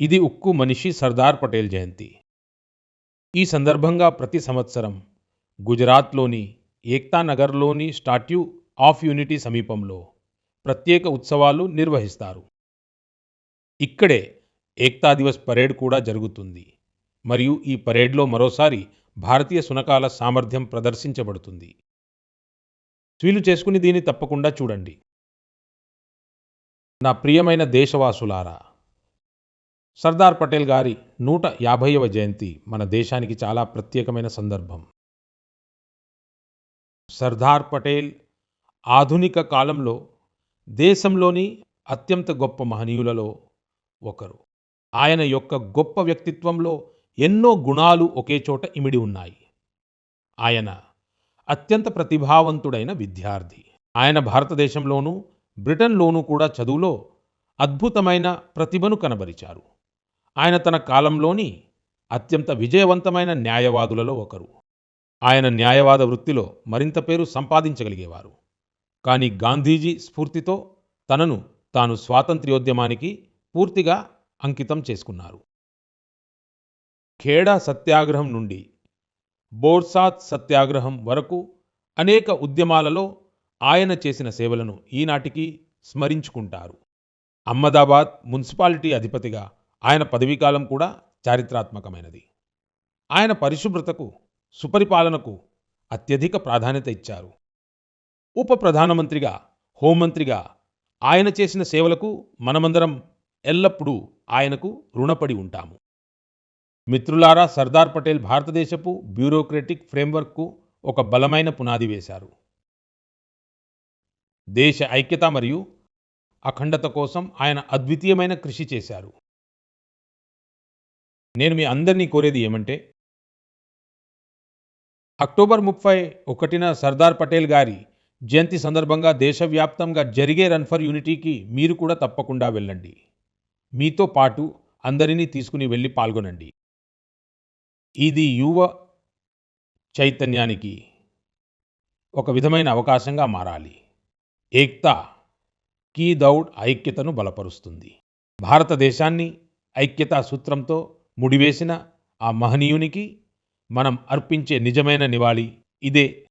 ఇది ఉక్కు మనిషి సర్దార్ పటేల్ జయంతి. ఈ సందర్భంగా ప్రతి సంవత్సరం గుజరాత్లోని ఏక్తానగర్లోని స్టాట్యూ ఆఫ్ యూనిటీ సమీపంలో ప్రత్యేక ఉత్సవాలు నిర్వహిస్తారు. ఇక్కడే ఏక్తా దివస్ పరేడ్ కూడా జరుగుతుంది. మరియు ఈ పరేడ్లో మరోసారి భారతీయ శునకాల సామర్థ్యం ప్రదర్శించబడుతుంది. వీలు చేసుకుని దీన్ని తప్పకుండా చూడండి. నా ప్రియమైన దేశవాసులారా సర్దార్ పటేల్ గారి నూట యాభైవ జయంతి మన దేశానికి చాలా ప్రత్యేకమైన సందర్భం. సర్దార్ పటేల్ ఆధునిక కాలంలో దేశంలోని అత్యంత గొప్ప మహనీయులలో ఒకరు. ఆయన యొక్క గొప్ప వ్యక్తిత్వంలో ఎన్నో గుణాలు ఒకే చోట ఇమిడి ఉన్నాయి. ఆయన అత్యంత ప్రతిభావంతుడైన విద్యార్థి. ఆయన భారతదేశంలోనూ బ్రిటన్లోనూ కూడా చదువులో అద్భుతమైన ప్రతిభను కనబరిచారు. ఆయన తన కాలంలోని అత్యంత విజయవంతమైన న్యాయవాదులలో ఒకరు. ఆయన న్యాయవాద వృత్తిలో మరింత పేరు సంపాదించగలిగేవారు. కానీ గాంధీజీ స్ఫూర్తితో తనను తాను స్వాతంత్ర్యోద్యమానికి పూర్తిగా అంకితం చేసుకున్నారు. ఖేడా సత్యాగ్రహం నుండి బోర్సాత్ సత్యాగ్రహం వరకు అనేక ఉద్యమాలలో ఆయన చేసిన సేవలను ఈనాటికి స్మరించుకుంటారు. అహ్మదాబాద్ మున్సిపాలిటీ అధిపతిగా ఆయన పదవీకాలం కూడా చారిత్రాత్మకమైనది. ఆయన పరిశుభ్రతకు సుపరిపాలనకు అత్యధిక ప్రాధాన్యత ఇచ్చారు. ఉప ప్రధానమంత్రిగా హోంమంత్రిగా ఆయన చేసిన సేవలకు మనమందరం ఎల్లప్పుడూ ఆయనకు రుణపడి ఉంటాము. మిత్రులారా సర్దార్ పటేల్ భారతదేశపు బ్యూరోక్రటిక్ ఫ్రేమ్వర్క్కు ఒక బలమైన పునాది వేశారు. దేశ ఐక్యత మరియు అఖండత కోసం ఆయన అద్వితీయమైన కృషి చేశారు. నేను మీ అందరినీ కోరేది ఏమంటే అక్టోబర్ ముప్పై ఒకటిన సర్దార్ పటేల్ గారి జయంతి సందర్భంగా దేశవ్యాప్తంగా జరిగే రన్ ఫర్ యూనిటీకి మీరు కూడా తప్పకుండా వెళ్ళండి. మీతో పాటు అందరినీ తీసుకుని వెళ్ళి పాల్గొనండి. ఇది యువ చైతన్యానికి ఒక విధమైన అవకాశంగా మారాలి. ఏక్తా కీ దౌడ్ ఐక్యతను బలపరుస్తుంది. భారతదేశాన్ని ఐక్యతా సూత్రంతో ముడివేసిన ఆ మహనీయునికి మనం అర్పించే నిజమైన నివాళి. ఇదే